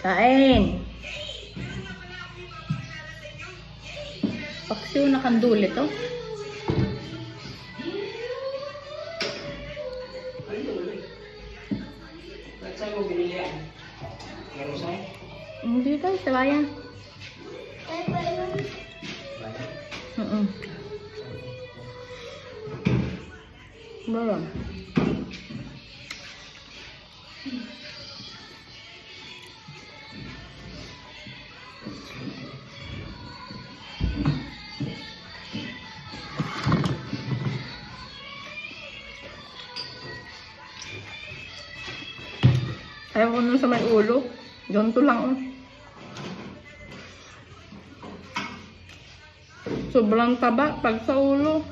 Kain. Paksiw na kanduli to. Hindi tayo sa bayan. Bayan? Mm-mm. Bayan. Ayaw ko nun sa may ulo. Ganito lang. Oh. Sobrang taba pag sa ulo.